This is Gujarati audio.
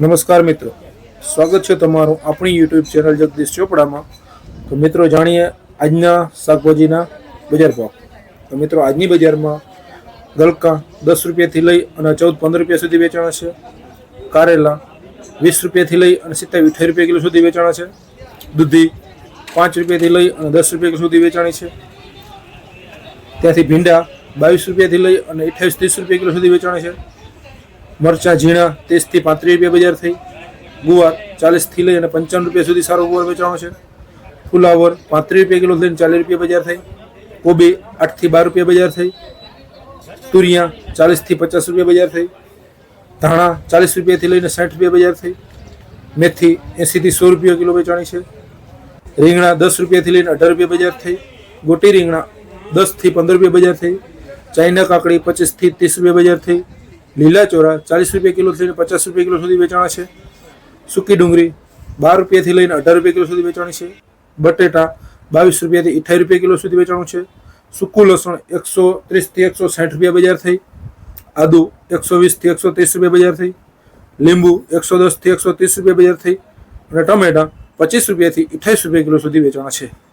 નમસ્કાર મિત્રો. સ્વાગત છે તમારું આપણી યુટ્યુબ ચેનલ જગદીશ ચોપડામાં. તો મિત્રો જાણીએ આજના શાકભાજીના બજાર ભાવ. તો મિત્રો આજની બજારમાં ગલકા દસ રૂપિયાથી લઈ અને ચૌદ પંદર રૂપિયા સુધી વેચાણ છે. કારેલા વીસ રૂપિયાથી લઈ અને સિત્તેર અઠાવીસ રૂપિયા કિલો સુધી વેચાણ છે. દૂધી પાંચ રૂપિયાથી લઈ અને દસ રૂપિયા કિલો સુધી વેચાણી છે. ત્યાંથી ભીંડા બાવીસ રૂપિયાથી લઈ અને અઠ્યાવીસ ત્રીસ રૂપિયા કિલો સુધી વેચાણી છે. મરચાં, ઝીણા ત્રીસથી પાંત્રીસ રૂપિયા બજાર થઈ. ગુવાર ચાલીસથી લઈ અને પંચાવન રૂપિયા સુધી સારો ગુવાર વેચાણો છે. ફુલાવર પાંત્રીસ રૂપિયા કિલો થઈને ચાલીસ રૂપિયા બજાર થઈ. કોબી આઠથી બાર રૂપિયા બજાર થઈ. તુરિયા ચાલીસથી પચાસ રૂપિયા બજાર થઈ. ધાણા ચાલીસ રૂપિયાથી લઈને સાઠ રૂપિયા બજાર થઈ. મેથી એંસીથી સો રૂપિયા કિલો વેચાણી છે. રીંગણા દસ રૂપિયાથી લઈને અઢાર રૂપિયા બજાર થઈ. ગોટી રીંગણા દસથી પંદર રૂપિયા બજાર થઈ. ચાઇના કાકડી પચીસથી ત્રીસ રૂપિયા બજાર થઈ. લીલા ચોરા, ચાલીસ રૂપિયા કિલો થઈને પચાસ રૂપિયા કિલો સુધી વેચાણા છે. સૂકી ડુંગળી, બાર રૂપિયાથી લઈને અઢાર રૂપિયા કિલો સુધી વેચાણી છે. બટેટા, બાવીસ રૂપિયાથી અઠાવીસ રૂપિયા કિલો સુધી વેચાણું છે. સૂકું લસણ, એકસો ત્રીસથી એકસો સાઠ રૂપિયા બજાર થઈ. આદુ, એકસો વીસથી એકસો ત્રીસ રૂપિયા બજાર થઈ. લીંબુ, એકસો દસથી એકસો ત્રીસ રૂપિયા બજાર થઈ. અને ટમેટા, પચીસ રૂપિયાથી અઠાવીસ રૂપિયા કિલો સુધી વેચાણા છે.